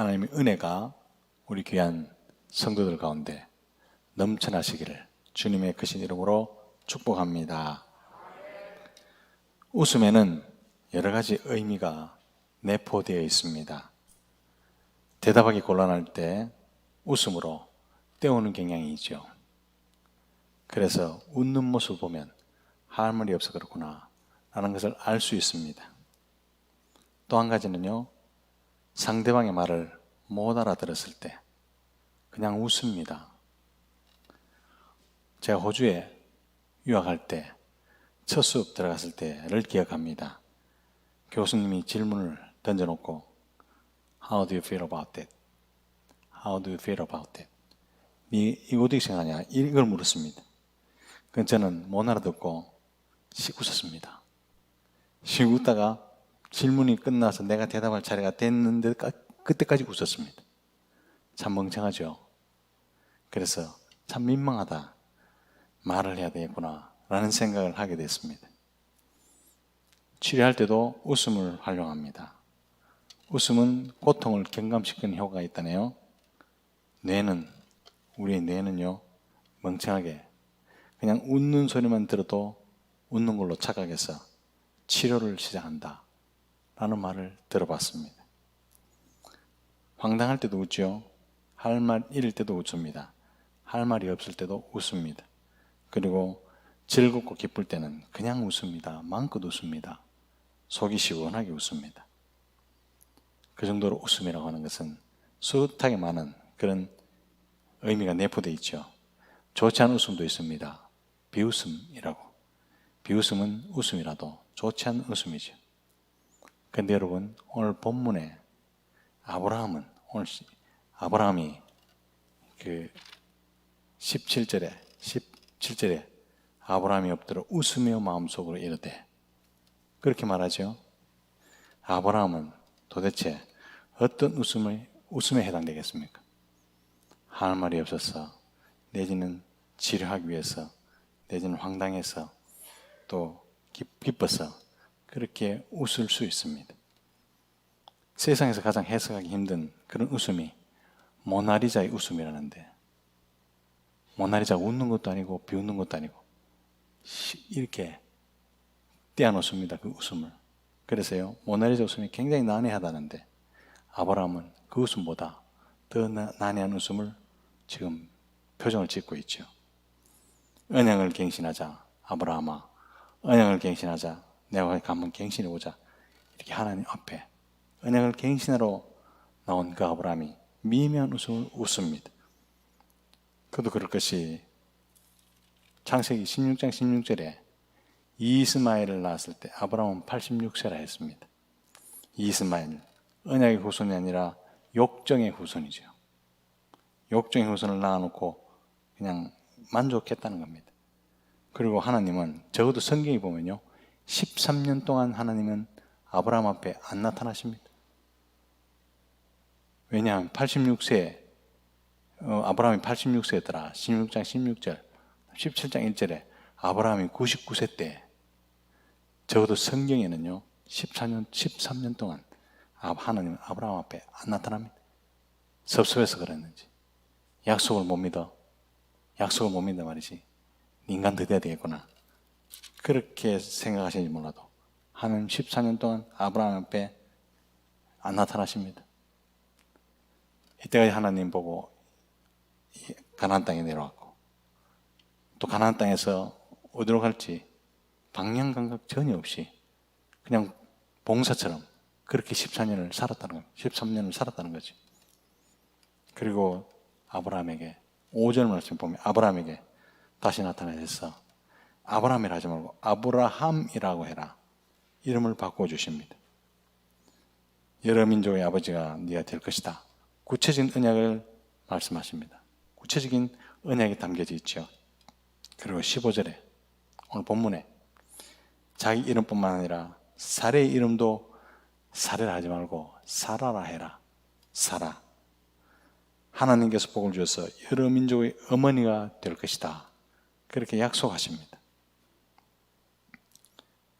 하나님의 은혜가 우리 귀한 성도들 가운데 넘쳐나시기를 주님의 크신 이름으로 축복합니다. 웃음에는 여러 가지 의미가 내포되어 있습니다. 대답하기 곤란할 때 웃음으로 때우는 경향이 있죠. 그래서 웃는 모습을 보면 할 말이 없어 그렇구나 라는 것을 알 수 있습니다. 또 한 가지는요, 상대방의 말을 못 알아들었을 때 그냥 웃습니다. 제가 호주에 유학할 때 첫 수업 들어갔을 때를 기억합니다. 교수님이 질문을 던져놓고 How do you feel about that? How do you feel about that? 니 이거 어떻게 생각하냐? 이걸 물었습니다. 그 저는 못 알아듣고 씩 웃었습니다. 씩 웃다가 질문이 끝나서 내가 대답할 차례가 됐는데 그때까지 웃었습니다. 참 멍청하죠. 그래서 참 민망하다. 말을 해야 되겠구나. 라는 생각을 하게 됐습니다. 치료할 때도 웃음을 활용합니다. 웃음은 고통을 경감시키는 효과가 있다네요. 뇌는, 우리의 뇌는요, 멍청하게 그냥 웃는 소리만 들어도 웃는 걸로 착각해서 치료를 시작한다. 라는 말을 들어봤습니다. 황당할 때도 웃죠. 할 말 잃을 때도 웃습니다. 할 말이 없을 때도 웃습니다. 그리고 즐겁고 기쁠 때는 그냥 웃습니다. 마음껏 웃습니다. 속이 시원하게 웃습니다. 그 정도로 웃음이라고 하는 것은 숱하게 많은 그런 의미가 내포되어 있죠. 좋지 않은 웃음도 있습니다. 비웃음이라고. 비웃음은 웃음이라도 좋지 않은 웃음이죠. 근데 여러분, 오늘 본문에 아브라함은, 오늘 아브라함이 그 17절에, 17절에 아브라함이 엎드려 웃으며 마음속으로 이르되 그렇게 말하죠. 아브라함은 도대체 어떤 웃음을, 웃음에 해당되겠습니까? 할 말이 없어서 내지는 치료하기 위해서 내지는 황당해서 또 기뻐서 그렇게 웃을 수 있습니다. 세상에서 가장 해석하기 힘든 그런 웃음이 모나리자의 웃음이라는데 모나리자가 웃는 것도 아니고 비웃는 것도 아니고 이렇게 떼어놓습니다. 그 웃음을. 그래서요, 모나리자 웃음이 굉장히 난해하다는데, 아브라함은 그 웃음보다 더 난해한 웃음을 지금 표정을 짓고 있죠. 언양을 갱신하자, 아브라함아. 언양을 갱신하자. 내가 한번 갱신해 보자. 이렇게 하나님 앞에 언양을 갱신하러 나온 그 아브라함이 미묘한 웃음을 웃습니다. 그도 그럴 것이 창세기 16장 16절에 이스마엘을 낳았을 때 아브라함은 86세라 했습니다. 이스마엘 언약의 후손이 아니라 욕정의 후손이죠. 욕정의 후손을 낳아놓고 그냥 만족했다는 겁니다. 그리고 하나님은 적어도 성경에 보면요. 13년 동안 하나님은 아브라함 앞에 안 나타나십니다. 왜냐하면 86세, 어, 아브라함이 86세였더라. 16장 16절. 17장 1절에 아브라함이 99세 때 적어도 성경에는요 14년 13년 동안 하나님은 아브라함 앞에 안 나타납니다. 섭섭해서 그랬는지 약속을 못 믿어 약속을 못 믿는 말이지 인간 드려야 되겠구나 그렇게 생각하시는지 몰라도 하나님 14년 동안 아브라함 앞에 안 나타나십니다. 이때까지 하나님 보고 가나안 땅에 내려왔고 또 가나안 땅에서 어디로 갈지 방향 감각 전혀 없이 그냥 봉사처럼 그렇게 14년을 살았다는 거예요. 13년을 살았다는 거지. 그리고 아브라함에게 5절 말씀 보면 아브라함에게 다시 나타나셔서 아브라함이라 하지 말고 아브라함이라고 해라. 이름을 바꿔 주십니다. 여러 민족의 아버지가 네가 될 것이다. 구체적인 언약을 말씀하십니다. 구체적인 언약이 담겨져 있죠. 그리고 15절에 오늘 본문에 자기 이름뿐만 아니라 사례의 이름도 사례라 하지 말고 사라라 해라. 사라. 하나님께서 복을 주어서 여러 민족의 어머니가 될 것이다. 그렇게 약속하십니다.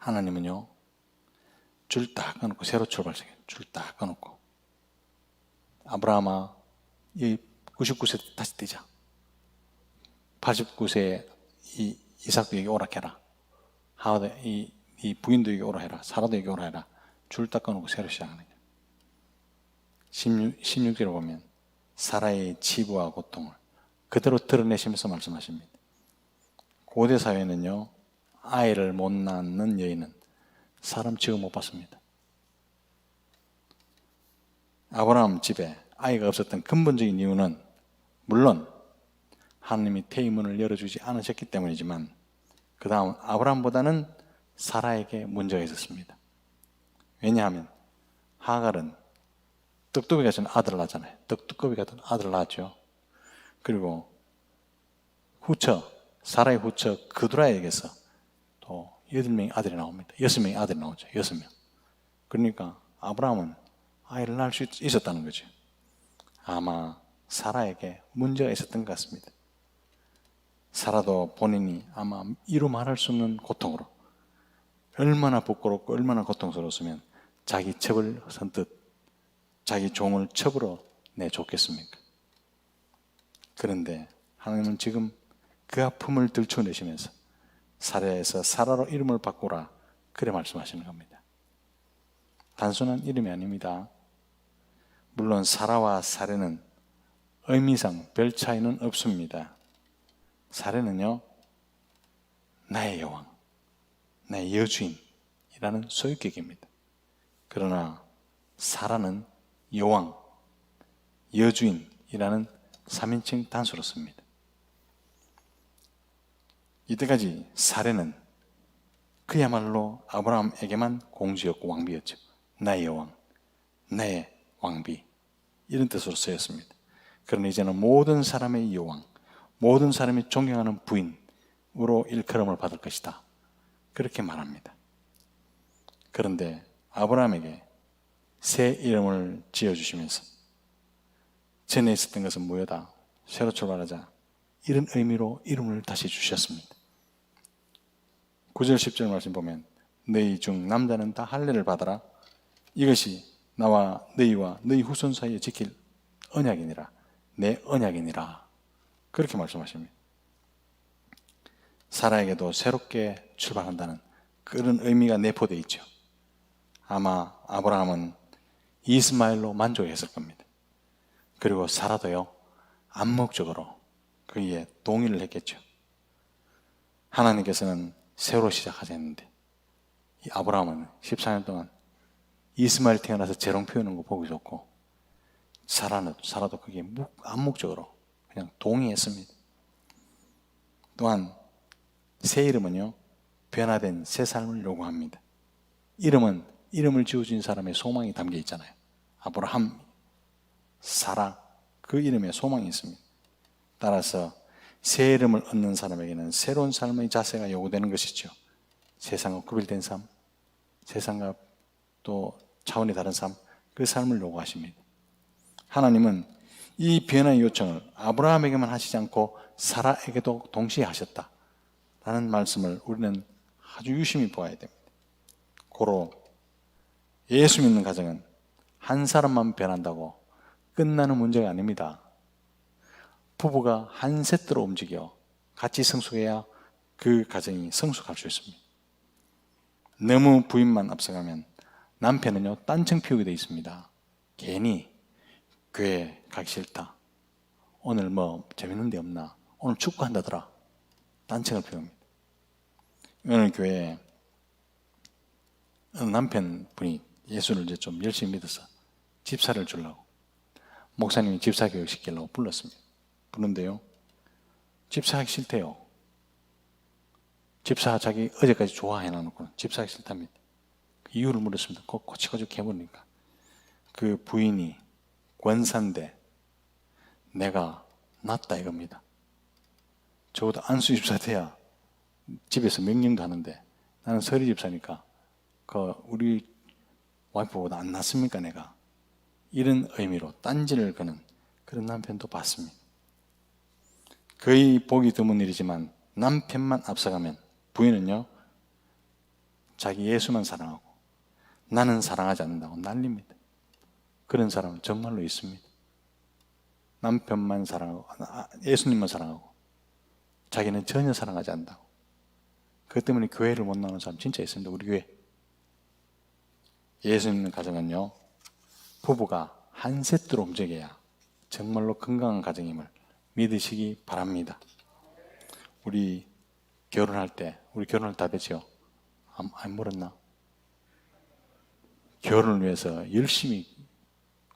하나님은요, 줄 딱 끊고 새로 출발시켜. 줄딱 끊고. 아브라함아 이 99세 다시 뛰자. 89세에 이 이삭도 여기 오라 해라. 하와드 이, 이 부인도 여기 오라 해라. 사라도 여기 오라 해라. 줄 닦아놓고 새로 시작하는 거예요. 16, 16절에 보면 사라의 치부와 고통을 그대로 드러내시면서 말씀하십니다. 고대 사회는요, 아이를 못 낳는 여인은 사람 취급 못 받습니다. 아브라함 집에 아이가 없었던 근본적인 이유는 물론 하나님이 태의문을 열어주지 않으셨기 때문이지만 그 다음 아브라함보다는 사라에게 문제가 있었습니다. 왜냐하면 하갈은 떡두꺼비 같은 아들을 낳잖아요. 떡두꺼비 같은 아들을 낳았죠. 그리고 후처, 사라의 후처 그두라에게서 또 여덟 명의 아들이 나옵니다. 여섯 명의 아들이 나오죠. 여섯 명. 그러니까 아브라함은 아이를 낳을 수 있었다는 거죠. 아마 사라에게 문제가 있었던 것 같습니다. 사라도 본인이 아마 이루 말할 수 없는 고통으로 얼마나 부끄럽고 얼마나 고통스러웠으면 자기 첩을 선뜻 자기 종을 첩으로 내줬겠습니까? 그런데 하나님은 지금 그 아픔을 들춰내시면서 사라에서 사라로 이름을 바꾸라 그래 말씀하시는 겁니다. 단순한 이름이 아닙니다. 물론 사라와 사례는 의미상 별 차이는 없습니다. 사례는요, 나의 여왕, 나의 여주인이라는 소유격입니다. 그러나 사라는 여왕, 여주인이라는 3인칭 단수로 씁니다. 이때까지 사례는 그야말로 아브라함에게만 공주였고 왕비였죠. 나의 여왕, 나의 왕비 이런 뜻으로 쓰였습니다. 그러나 이제는 모든 사람의 여왕, 모든 사람이 존경하는 부인으로 일컬음을 받을 것이다. 그렇게 말합니다. 그런데 아브라함에게 새 이름을 지어주시면서 전에 있었던 것은 무효다. 새로 출발하자. 이런 의미로 이름을 다시 주셨습니다. 9절 10절 말씀 보면 너희 중 남자는 다 할례를 받아라. 이것이 나와 너희와 너희 후손 사이에 지킬 언약이니라. 내 언약이니라. 그렇게 말씀하십니다. 사라에게도 새롭게 출발한다는 그런 의미가 내포되어 있죠. 아마 아브라함은 이스마엘로 만족했을 겁니다. 그리고 사라도요, 암묵적으로 그에 동의를 했겠죠. 하나님께서는 새로 시작하자 했는데, 이 아브라함은 14년 동안 이스마엘 태어나서 재롱 피우는 거 보기 좋고, 사라는, 사라도 그게 암묵적으로 그냥 동의했습니다. 또한 새 이름은요, 변화된 새 삶을 요구합니다. 이름은 이름을 지어준 사람의 소망이 담겨 있잖아요. 아브라함, 사라, 그 이름에 소망이 있습니다. 따라서 새 이름을 얻는 사람에게는 새로운 삶의 자세가 요구되는 것이죠. 세상과 구별된 삶, 세상과 또 차원이 다른 삶, 그 삶을 요구하십니다. 하나님은 이 변화의 요청을 아브라함에게만 하시지 않고 사라에게도 동시에 하셨다. 라는 말씀을 우리는 아주 유심히 보아야 됩니다. 고로 예수 믿는 가정은 한 사람만 변한다고 끝나는 문제가 아닙니다. 부부가 한 세트로 움직여 같이 성숙해야 그 가정이 성숙할 수 있습니다. 너무 부인만 앞서가면 남편은요, 딴청 피우게 돼 있습니다. 괜히 교회 가기 싫다. 오늘 뭐 재밌는 데 없나? 오늘 축구한다더라. 딴청을 피웁니다. 어느 교회에 남편분이 예수를 이제 좀 열심히 믿어서 집사를 주려고 목사님이 집사 교육 시키려고 불렀습니다. 그런데요, 집사하기 싫대요. 집사 자기 어제까지 좋아해 놔놓고 집사하기 싫답니다. 그 이유를 물었습니다. 꼭 고치고치 해보니까 그 부인이 권사인데 내가 낫다 이겁니다. 적어도 안수 집사 돼야 집에서 명령도 하는데 나는 서리 집사니까 그 우리 와이프보다 안 낫습니까 내가 이런 의미로 딴지를 거는 그런 남편도 봤습니다. 거의 보기 드문 일이지만 남편만 앞서가면 부인은요 자기 예수만 사랑하고 나는 사랑하지 않는다고 난립니다. 그런 사람은 정말로 있습니다. 남편만 사랑하고 아, 예수님만 사랑하고 자기는 전혀 사랑하지 않는다고. 그것 때문에 교회를 못 나오는 사람 진짜 있습니다. 우리 교회. 예수님 가정은요. 부부가 한 세트로 움직여야 정말로 건강한 가정임을 믿으시기 바랍니다. 우리 결혼할 때 우리 결혼을 다 됐죠? 안, 안 물었나? 결혼을 위해서 열심히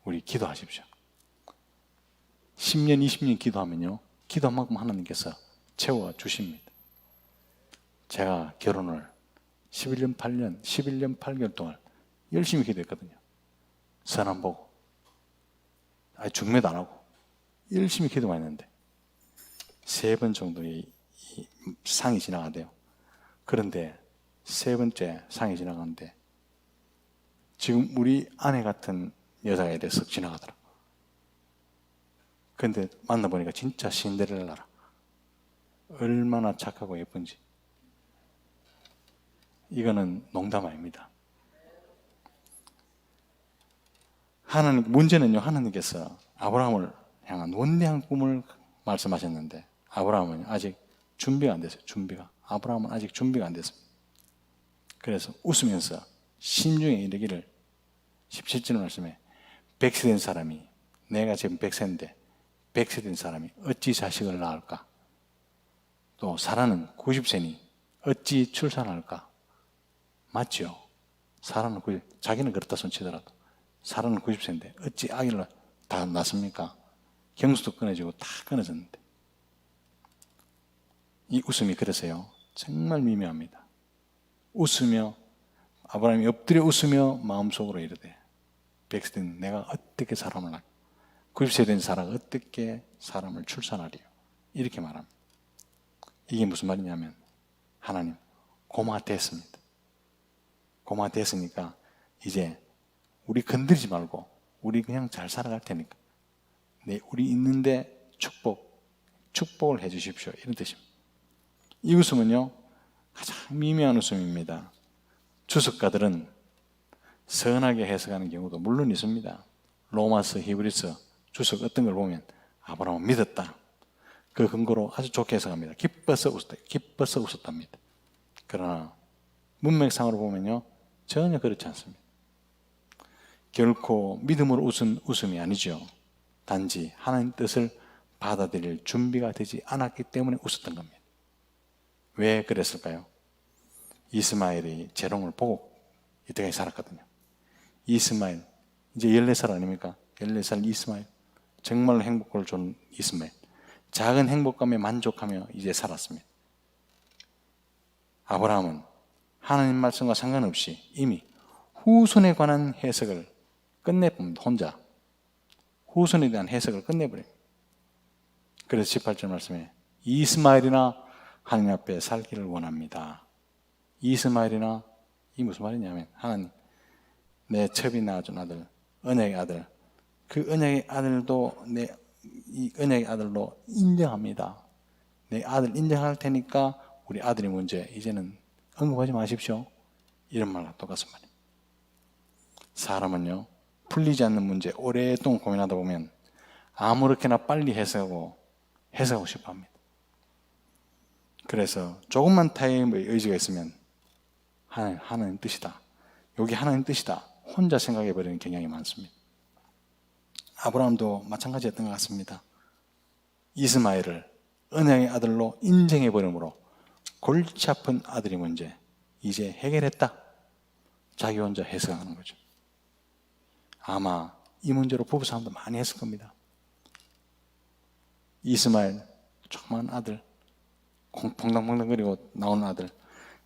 우리 기도하십시오. 10년, 20년 기도하면요. 기도한 만큼 하나님께서 채워 주십니다. 제가 결혼을 11년 8년, 11년 8개월 동안 열심히 기도했거든요. 선안 보고. 아니, 중매도 안 하고. 열심히 기도만 했는데. 세 번 정도의 이 상이 지나가대요. 그런데 세 번째 상이 지나가는데 지금 우리 아내 같은 이래 쓱 지나가더라. 근데 만나보니까 진짜 신데렐라라. 얼마나 착하고 예쁜지. 이거는 농담 아닙니다. 하나님, 문제는요, 하나님께서 아브라함을 향한 원대한 꿈을 말씀하셨는데, 아브라함은 아직 준비가 안 됐어요. 준비가. 아브라함은 아직 준비가 안 됐습니다. 그래서 웃으면서 신중에 이르기를 17절 말씀에 백세 된 사람이 내가 지금 백세인데 백세 된 사람이 어찌 자식을 낳을까? 또 사라는 90세니 어찌 출산할까? 맞죠? 사라는 90, 자기는 그렇다 손치더라도 사라는 90세인데 어찌 아기를 다 낳습니까? 경수도 끊어지고 다 끊어졌는데 이 웃음이 그러세요. 정말 미묘합니다. 웃으며 아브라함이 엎드려 웃으며 마음속으로 이르되 백세된 내가 어떻게 사람을 낳 90세 된 사람이 어떻게 사람을 출산하리요? 이렇게 말합니다. 이게 무슨 말이냐면 하나님 고마됐습니다. 고마됐으니까 이제 우리 건드리지 말고 우리 그냥 잘 살아갈 테니까 네, 우리 있는데 축복 축복을 해 주십시오. 이런 뜻입니다. 이 웃음은요 가장 미묘한 웃음입니다. 주석가들은 선하게 해석하는 경우도 물론 있습니다. 로마서, 히브리서 주석 어떤 걸 보면 아브라함은 믿었다. 그 근거로 아주 좋게 해석합니다. 기뻐서 웃었다. 기뻐서 웃었답니다. 그러나 문맥상으로 보면요 전혀 그렇지 않습니다. 결코 믿음으로 웃은 웃음이 아니죠. 단지 하나님 뜻을 받아들일 준비가 되지 않았기 때문에 웃었던 겁니다. 왜 그랬을까요? 이스마엘이 재롱을 보고 이때까지 살았거든요. 이스마엘, 이제 14살 아닙니까? 14살 이스마엘. 정말로 행복을 준 이스마엘. 작은 행복감에 만족하며 이제 살았습니다. 아브라함은 하나님 말씀과 상관없이 이미 후손에 관한 해석을 끝내봅니다. 혼자. 후손에 대한 해석을 끝내버려요. 그래서 18절 말씀에 이스마엘이나 하나님 앞에 살기를 원합니다. 이스마엘이나 이 무슨 말이냐면 하나님 내 첩이 낳아준 아들 언약의 아들 그 언약의 아들도 내이 언약의 아들로 인정합니다. 내 아들 인정할 테니까 우리 아들이 문제 이제는 언급하지 마십시오. 이런 말과 똑같은 말입니다. 사람은요 풀리지 않는 문제 오랫동안 고민하다 보면 아무렇게나 빨리 해석하고 해석하고 싶어 합니다. 그래서 조금만 타임의 의지가 있으면 하나님, 하나님 뜻이다. 여기 하나님 뜻이다. 혼자 생각해 버리는 경향이 많습니다. 아브라함도 마찬가지였던 것 같습니다. 이스마엘을 은행의 아들로 인정해 버림으로 골치 아픈 아들이 문제 이제 해결했다. 자기 혼자 해석하는 거죠. 아마 이 문제로 부부싸움도 많이 했을 겁니다. 이스마엘 조그만 아들 퐁당퐁당거리고 나오는 아들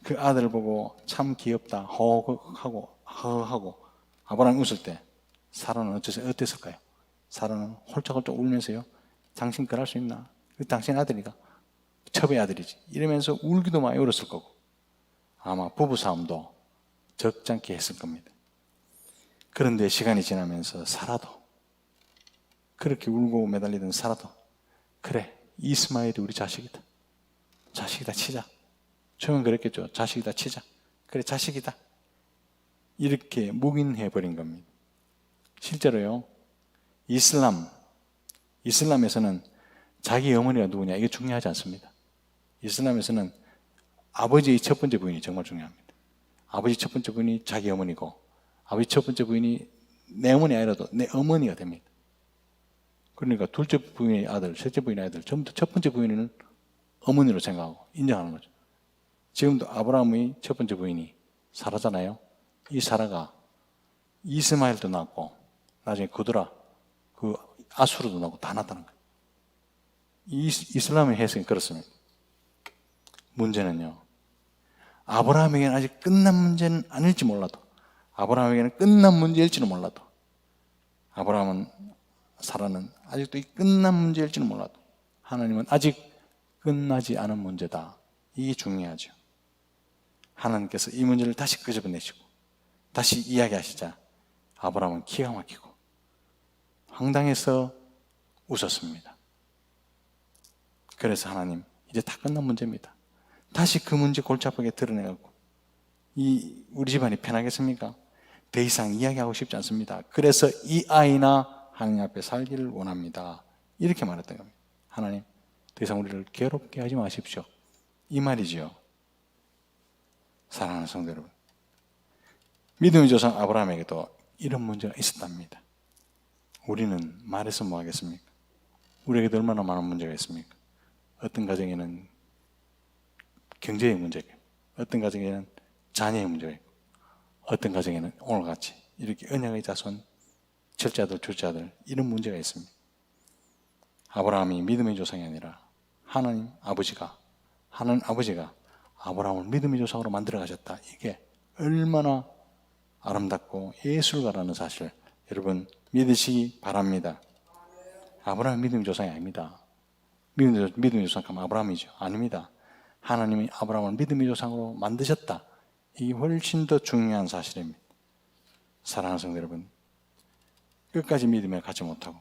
그 아들을 보고 참 귀엽다 허하고 허하고 아브라함 웃을 때 사라는 어땠, 어땠을까요? 사라는 홀짝홀짝 울면서요 당신 그럴 수 있나? 그 당신 아들이가 첩의 아들이지 이러면서 울기도 많이 울었을 거고 아마 부부싸움도 적잖게 했을 겁니다 그런데 시간이 지나면서 살아도 그렇게 울고 매달리던 살아도 그래 이스마엘이 우리 자식이다 자식이다 치자. 처음엔 그랬겠죠. 자식이다 치자. 그래 자식이다. 이렇게 묵인해 버린 겁니다. 실제로요. 이슬람 이슬람에서는 자기 어머니가 누구냐 이게 중요하지 않습니다. 이슬람에서는 아버지의 첫 번째 부인이 정말 중요합니다. 아버지 첫 번째 부인이 자기 어머니고 아버지 첫 번째 부인이 내 어머니 아니라도 내 어머니가 됩니다. 그러니까 둘째 부인의 아들, 셋째 부인의 아들, 전부터 첫 번째 부인은 어머니로 생각하고 인정하는 거죠. 지금도 아브라함의 첫 번째 부인이 사라잖아요. 이 사라가 이스마엘도 낳고 나중에 그드라, 그 아수르도 낳고 다 낳았다는 거예요. 이 이슬람의 해석이 그렇습니다. 문제는요. 아브라함에게는 아직 끝난 문제는 아닐지 몰라도 아브라함에게는 끝난 문제일지는 몰라도 아브라함은 사라는 아직도 이 끝난 문제일지는 몰라도 하나님은 아직 끝나지 않은 문제다. 이게 중요하죠. 하나님께서 이 문제를 다시 끄집어내시고 다시 이야기하시자 아브라함은 기가 막히고 황당해서 웃었습니다. 그래서 하나님 이제 다 끝난 문제입니다. 다시 그 문제 골치 아프게 드러내갖고 이 우리 집안이 편하겠습니까? 더 이상 이야기하고 싶지 않습니다. 그래서 이 아이나 하나님 앞에 살기를 원합니다. 이렇게 말했던 겁니다. 하나님 더 이상 우리를 괴롭게 하지 마십시오. 이 말이지요. 사랑하는 성도 여러분. 믿음의 조상 아브라함에게도 이런 문제가 있었답니다. 우리는 말해서 뭐 하겠습니까? 우리에게도 얼마나 많은 문제가 있습니까? 어떤 가정에는 경제의 문제가 어떤 가정에는 자녀의 문제가 어떤 가정에는 오늘같이 이렇게 언약의 자손, 철자들, 둘자들 이런 문제가 있습니다. 아브라함이 믿음의 조상이 아니라 하나님 아버지가 하나님 아버지가 아브라함을 믿음의 조상으로 만들어 가셨다. 이게 얼마나 아름답고 예술가라는 사실 여러분 믿으시기 바랍니다. 아브라함 믿음의 조상이 아닙니다. 믿음의, 믿음의 조상 하면 아브라함이죠. 아닙니다. 하나님이 아브라함을 믿음의 조상으로 만드셨다. 이게 훨씬 더 중요한 사실입니다. 사랑하는 성도 여러분, 끝까지 믿음을 갖지 못하고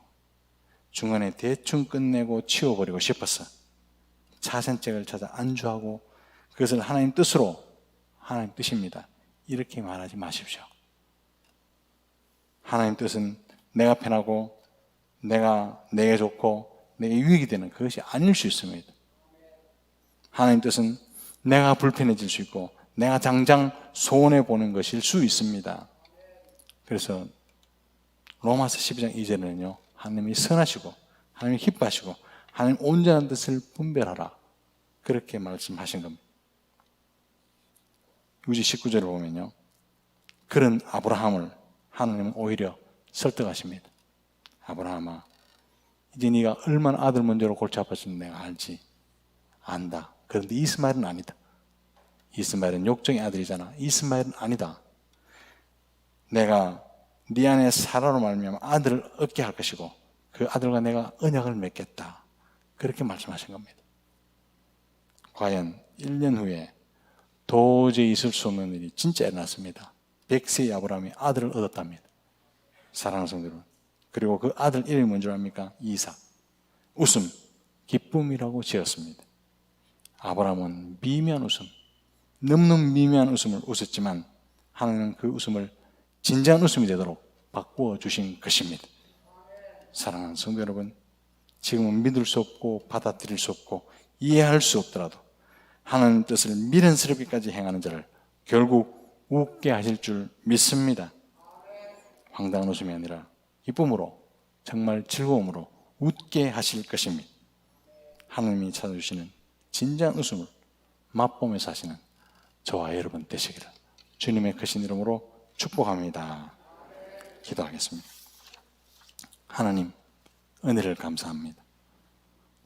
중간에 대충 끝내고 치워버리고 싶어서 차선책을 찾아 안주하고 그것을 하나님 뜻으로 하나님 뜻입니다. 이렇게 말하지 마십시오. 하나님 뜻은 내가 편하고 내가 내게 좋고 내게 유익이 되는 그것이 아닐 수 있습니다. 하나님 뜻은 내가 불편해질 수 있고 내가 당장 손해 보는 것일 수 있습니다. 그래서 로마서 12장 2절에는요. 하나님이 선하시고 하나님이 기뻐하시고 하나님 온전한 뜻을 분별하라. 그렇게 말씀하신 겁니다. 유지 19절을 보면요. 그런 아브라함을 하나님은 오히려 설득하십니다. 아브라함아, 이제 네가 얼마나 아들 문제로 골치 아팠는지 내가 알지. 안다. 그런데 이스마엘은 아니다. 이스마엘은 욕정의 아들이잖아. 이스마엘은 아니다. 내가 네 안에 사라로 말미암아 아들을 얻게 할 것이고 그 아들과 내가 언약을 맺겠다. 그렇게 말씀하신 겁니다. 과연 1년 후에 도저히 있을 수 없는 일이 진짜 일어났습니다. 백세의 아브라함이 아들을 얻었답니다. 사랑하는 여러분. 그리고 그 아들 이름이 뭔지 압니까? 이삭. 웃음, 기쁨이라고 지었습니다. 아브라함은 미미한 웃음, 너무너무 미미한 웃음을 웃었지만 하나님은 그 웃음을 진지한 웃음이 되도록 바꾸어 주신 것입니다. 사랑하는 성도 여러분, 지금은 믿을 수 없고 받아들일 수 없고 이해할 수 없더라도 하나님 뜻을 미련스럽게까지 행하는 자를 결국 웃게 하실 줄 믿습니다. 황당한 웃음이 아니라 기쁨으로 정말 즐거움으로 웃게 하실 것입니다. 하나님이 찾아주시는 진지한 웃음을 맛보며 사시는 저와 여러분 되시기를 주님의 크신 이름으로 축복합니다. 기도하겠습니다. 하나님, 은혜를 감사합니다.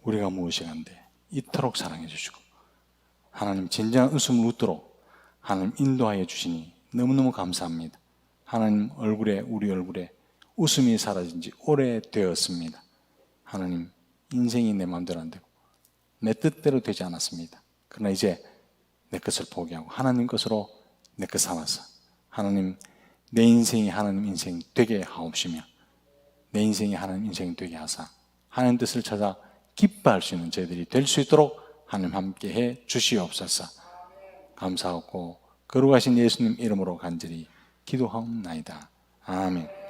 우리가 무엇이간데 이토록 사랑해 주시고 하나님 진정한 웃음을 웃도록 하나님 인도하여 주시니 너무너무 감사합니다. 하나님 얼굴에 우리 얼굴에 웃음이 사라진 지 오래되었습니다. 하나님 인생이 내 마음대로 안 되고 내 뜻대로 되지 않았습니다. 그러나 이제 내 것을 포기하고 하나님 것으로 내 것 삼아서 하나님 내 인생이 하나님 인생 되게 하옵시며 내 인생이 하나님 인생 되게 하사 하나님 뜻을 찾아 기뻐할 수 있는 저희들이 될 수 있도록 하나님 함께 해 주시옵소서. 감사하고 거룩하신 예수님 이름으로 간절히 기도하옵나이다. 아멘.